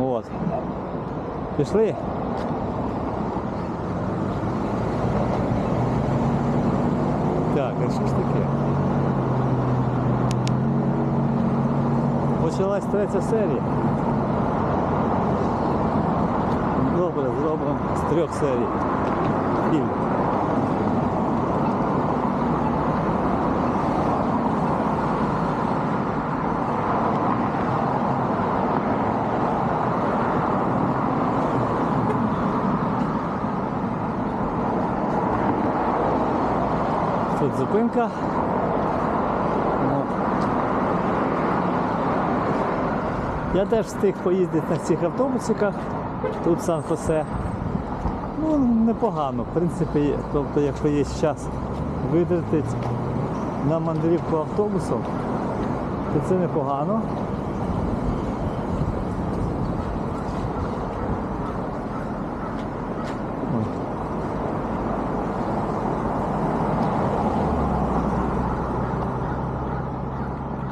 От. Пішли. Так, а що ж таке? Почалась третя серія. Добре, зробимо з трьох серій. Фільм. Тут зупинка. Ну. Я теж встиг поїздити на цих автобусиках. Тут в Сан-Хосе. Ну, непогано. В принципі, тобто, якщо є час витратити на мандрівку автобусом, то це непогано.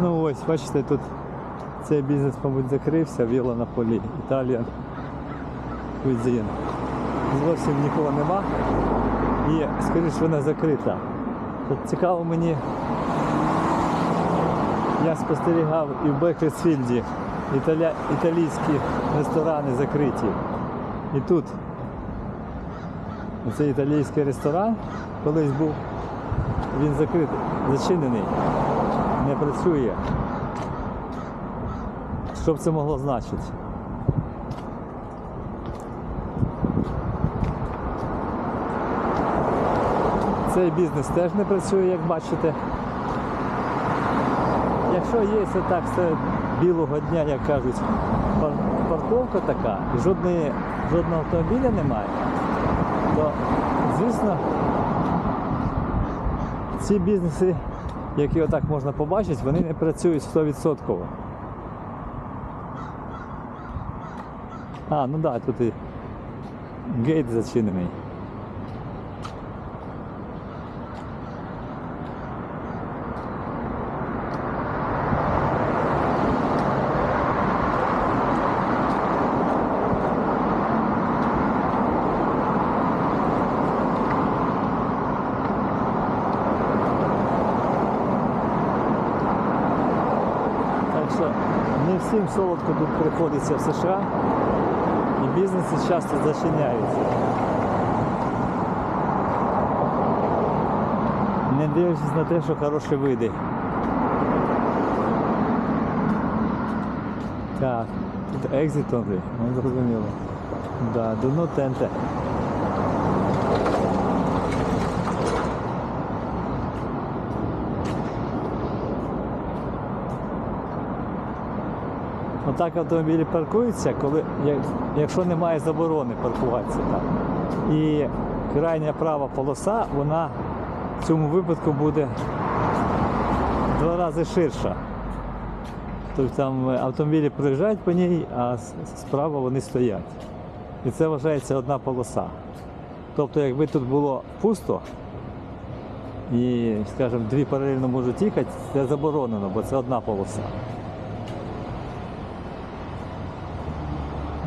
Ну ось, бачите, тут цей бізнес, мабуть, закрився, віла на полі. Італія Cuisine. Зовсім нікого нема. І, скоріш, вона закрита. Тут цікаво мені, я спостерігав і в Бекерсфілді італя... італійські ресторани закриті. І тут цей італійський ресторан колись був, він закритий, зачинений не працює. Що б це могло значити? Цей бізнес теж не працює, як бачите. Якщо є це так серед білого дня, як кажуть, парковка така, і жодної, жодного автомобіля немає, то звісно ці бізнеси, які отак можна побачити, вони не працюють 100%. А, ну так, тут і гейт зачинений. Так що не всім солодко тут приходиться в США і бізнеси часто зачиняються. Не дивлячись на те, що хороші види. Так, тут екзит ну зрозуміло. Да, до no Отак автомобілі паркуються, коли, якщо немає заборони паркуватися там. І крайня права полоса, вона в цьому випадку буде в два рази ширша. Тобто там автомобілі проїжджають по ній, а справа вони стоять. І це вважається одна полоса. Тобто, якби тут було пусто і, скажімо, дві паралельно можуть їхати, це заборонено, бо це одна полоса.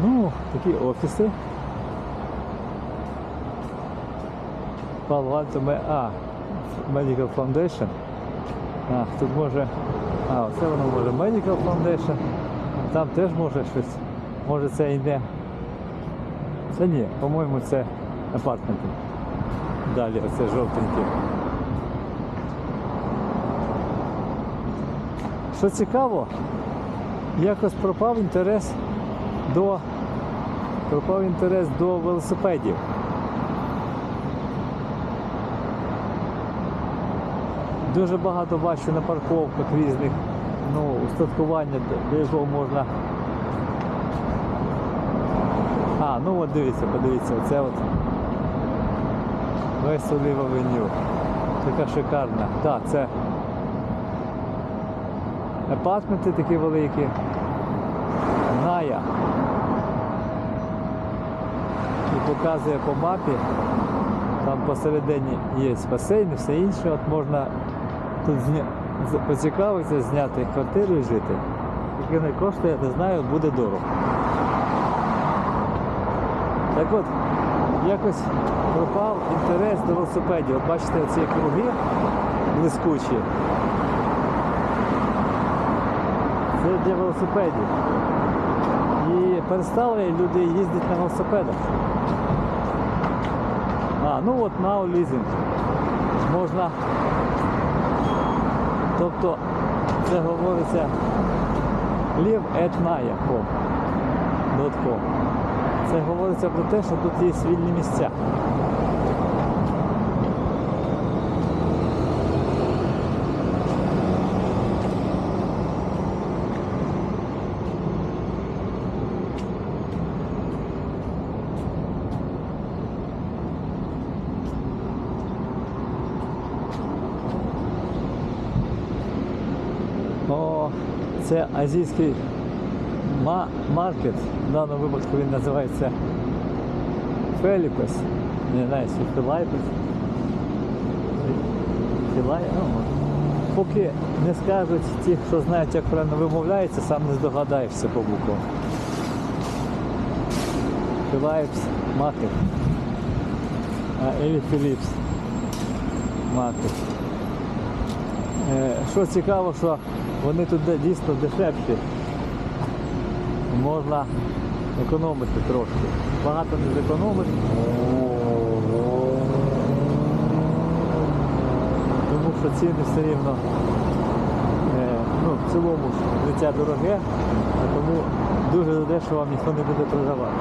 Ну, такі офіси. Palo Alto Medical Foundation. А, тут може. А, оце воно може Medical Foundation. Там теж може щось. Може це йде. Це ні, по-моєму, це апартменти. Далі оце жовтеньке. Що цікаво, якось пропав інтерес до пропав інтерес до велосипедів. Дуже багато бачу на парковках різних ну, устаткування, до якого можна. А, ну от дивіться, подивіться, оце от весь Олів Авеню. Така шикарна. Так, це апартменти такі великі. Ная. Показує по мапі. Там посередині є басейн і все інше. От можна тут зня... поцікавитися, зняти квартиру і жити. Яке не коштує, не знаю, буде дорого. Так от, якось пропав інтерес до велосипедів. От бачите, оці круги блискучі. Це для велосипедів. Перестали люди їздити на велосипедах. А, ну от на лізинг. Можна. Тобто це говориться live.naya.com. Це говориться про те, що тут є вільні місця. О, це азійський ма- маркет. В даному випадку він називається Феліпес. Не знаю, чи Філайпес. Філай, ну, поки не скажуть ті, хто знають, як правильно вимовляється, сам не здогадаєшся по буквам. Філайпс маркет. Елі Філіпс маркет. Е, Що цікаво, що вони тут дійсно дешевші. Можна економити трошки. Багато не зекономиш. Тому що ціни все рівно е, ну, в цілому життя дороге, тому дуже дешево вам ніхто не буде продавати,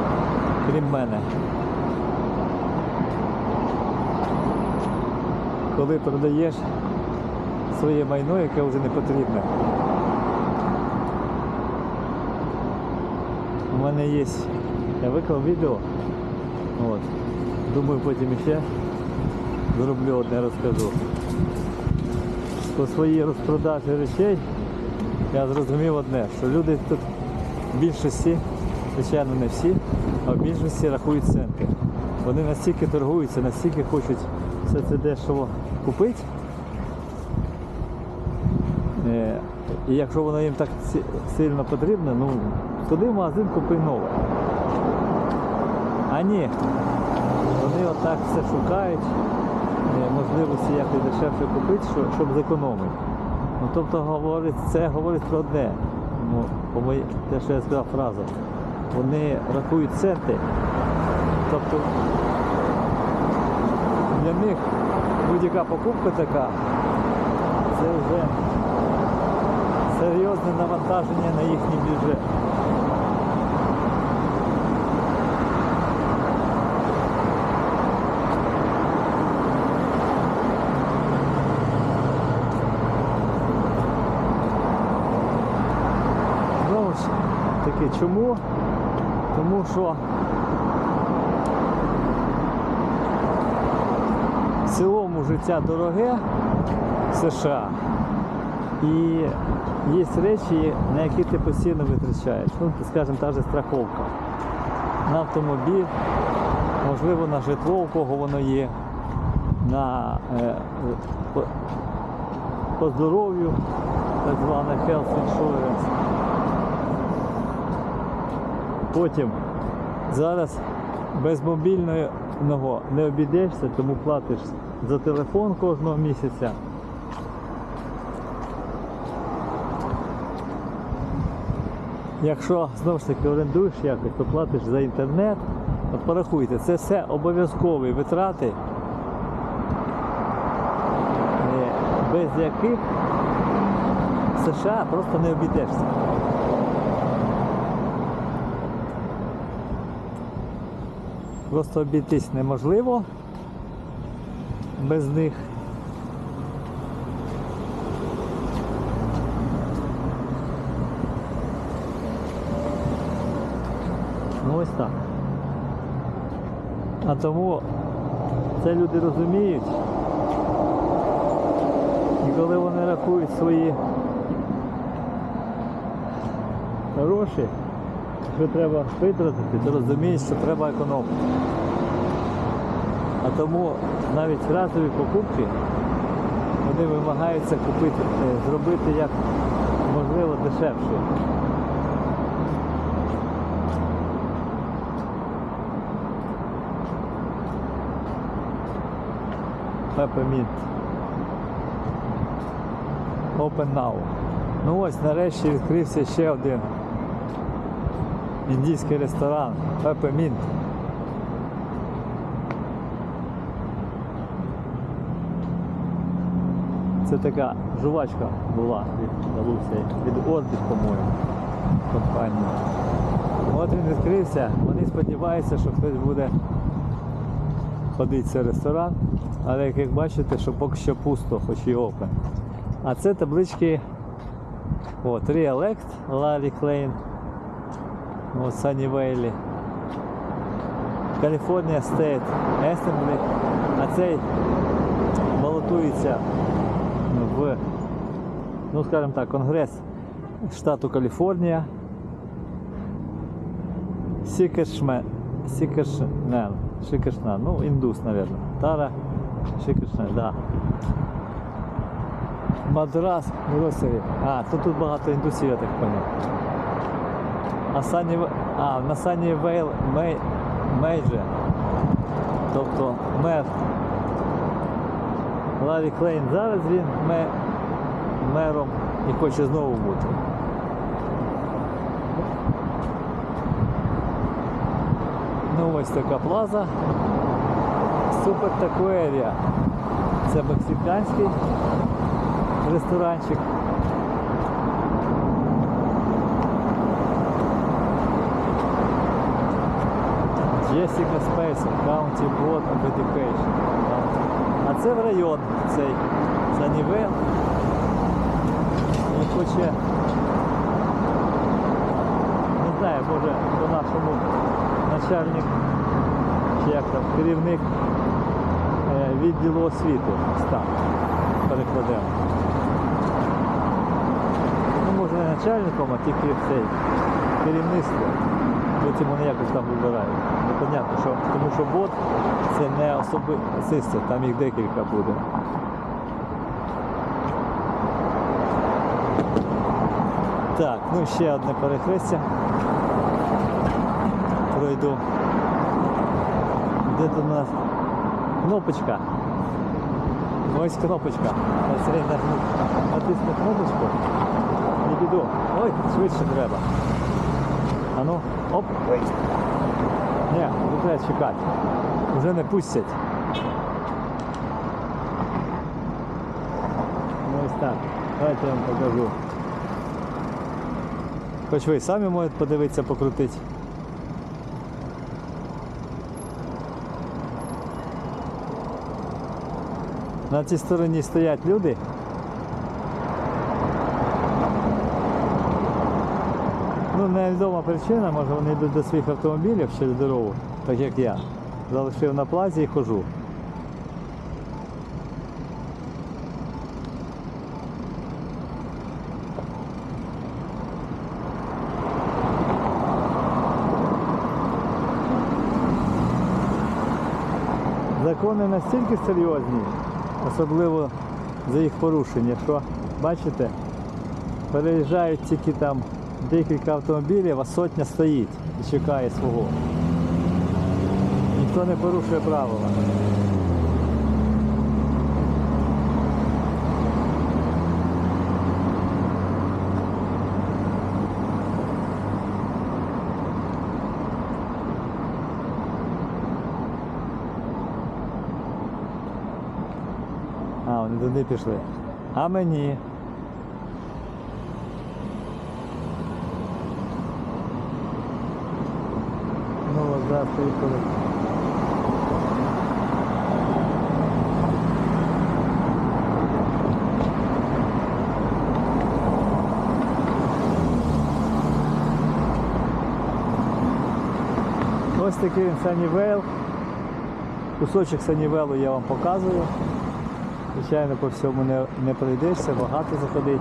крім мене. Коли продаєш своє майно, яке вже не потрібне. У мене є. Я виклав відео. От. Думаю, потім ще зроблю одне розкажу. По своїй розпродажі речей я зрозумів одне, що люди тут в більшості, звичайно не всі, а в більшості рахують центи. Вони настільки торгуються, настільки хочуть все це дешево купити. Е, І якщо воно їм так сильно потрібно, ну туди в магазин купи нове. А ні, вони отак все шукають, е, можливості якось дешевше купити, щоб зекономити. Ну, тобто говорить, це говорить про одне. Ну, по моє, те, що я сказав фразу. Вони рахують центи. Тобто для них будь-яка покупка така, це вже серйозне навантаження на їхній бюджет. Знову ж таки, чому? Тому що в цілому життя дороге США. І є речі, на які ти постійно витрачаєш. Ну, скажімо, та же страховка. На автомобіль, можливо, на житло, у кого воно є, на, е, по, по здоров'ю, так зване health insurance. Потім зараз без мобільного не обійдешся, тому платиш за телефон кожного місяця. Якщо знову ж таки орендуєш якось, то платиш за інтернет. От порахуйте, це все обов'язкові витрати, е, без яких США просто не обійдешся. Просто обійтись неможливо без них. Ну ось так. А тому це люди розуміють. І коли вони рахують свої гроші, що треба витратити, то розуміють, що треба економити. А тому навіть разові покупки вони вимагаються купити, е, зробити як можливо дешевше. Peppermint. Open now. Ну ось нарешті відкрився ще один індійський ресторан Peppermint. Це така жувачка була від від Орбіт, по-моєму, компанії. От він відкрився, вони сподіваються, що хтось буде цей ресторан, але як, бачите, що поки що пусто, хоч і open. А це таблички от, Reelect, Larry Klein, от Sunnyvale, California State Assembly, а цей балотується в, ну скажімо так, Конгрес штату Каліфорнія. Сікешмен, Сікешнен, Шикешнен, ну індус, наверное. Тара Шикешнен, да. Мадрас, Гросові. А, то тут багато індусів, я так поняв. А, Сані, а на Сані Вейл Мей, Мейдже. Тобто мер Ларі Клейн зараз він ме, мером і хоче знову бути. Ну ось така плаза. Супер такуерія. Це мексиканський ресторанчик. Jessica Space, County Board of Education. А це в район цей Санівел. І хоче, не знаю, може по нашому начальник, чи як там, керівник е, відділу освіти став. Перекладемо. Ну, може не начальником, а тільки цей керівництво. Потім вони якось там вибирають. Непонятно, що, тому що бот це не особисто, там їх декілька буде. Так, ну ще одне перехрестя. Пройду. Де тут у нас кнопочка? Ось кнопочка. Я. Натисну кнопочку. І піду. Ой, швидше треба. А ну, оп. Ні, не треба чекати. Вже не пустять. Ну ось так. Давайте я вам покажу. Хоч ви самі можете подивитися, покрутити. На цій стороні стоять люди. Ну, невідома причина, може вони йдуть до своїх автомобілів через дорогу, так як я. Залишив на плазі і хожу. Закони настільки серйозні, особливо за їх порушення, що бачите, переїжджають тільки там декілька автомобілів, а сотня стоїть і чекає свого. Ніхто не порушує правила. Туди пішли. А мені. Ну, от зараз поїхали. Ось такий він Санівейл. Кусочок Санівелу я вам показую. Звичайно, по всьому не, не пройдешся, багато заходить.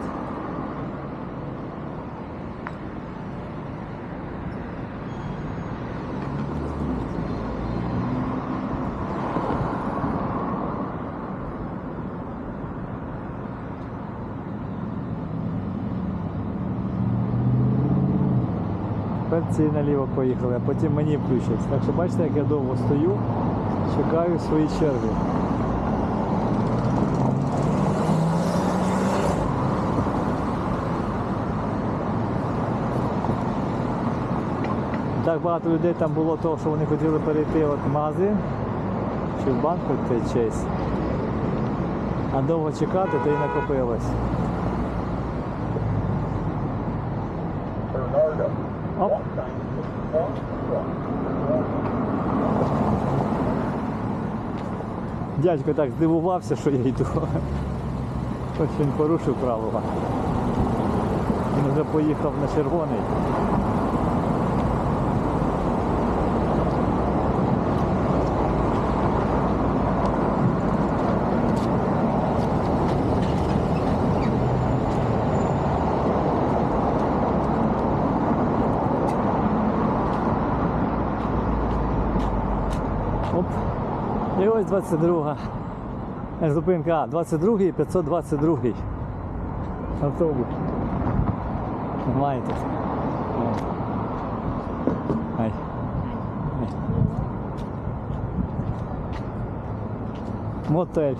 Тепер ці наліво поїхали, а потім мені включаться. Так що бачите, як я довго стою, чекаю свої черги. Так багато людей там було того, що вони хотіли перейти от в магазин чи в банк хоч честь. А довго чекати, то і накопилось. Оп. Дядько так здивувався, що я йду. Хоч він порушив правила. Він вже поїхав на червоний. Оп. І ось 22. Е, Зупинка, а, 22 і 522 автобус. Ай. Мотель.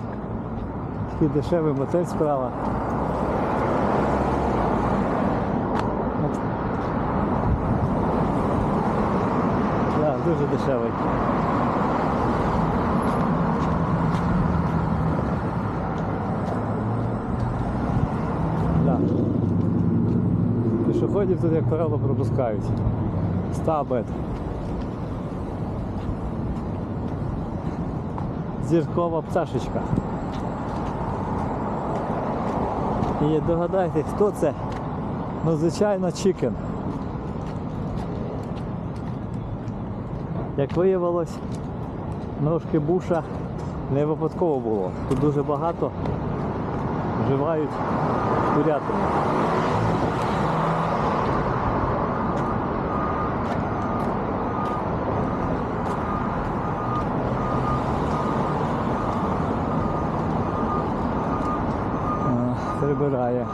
Такий дешевий мотель справа. Дуже дешевий. Да. Пішоходів тут, як правило, пропускають. Стабет. Зіркова пташечка. І догадайте, хто це? Ну, звичайно, чікен. Як виявилось, ножки буша не випадково було. Тут дуже багато вживають курятину. А, Прибирає.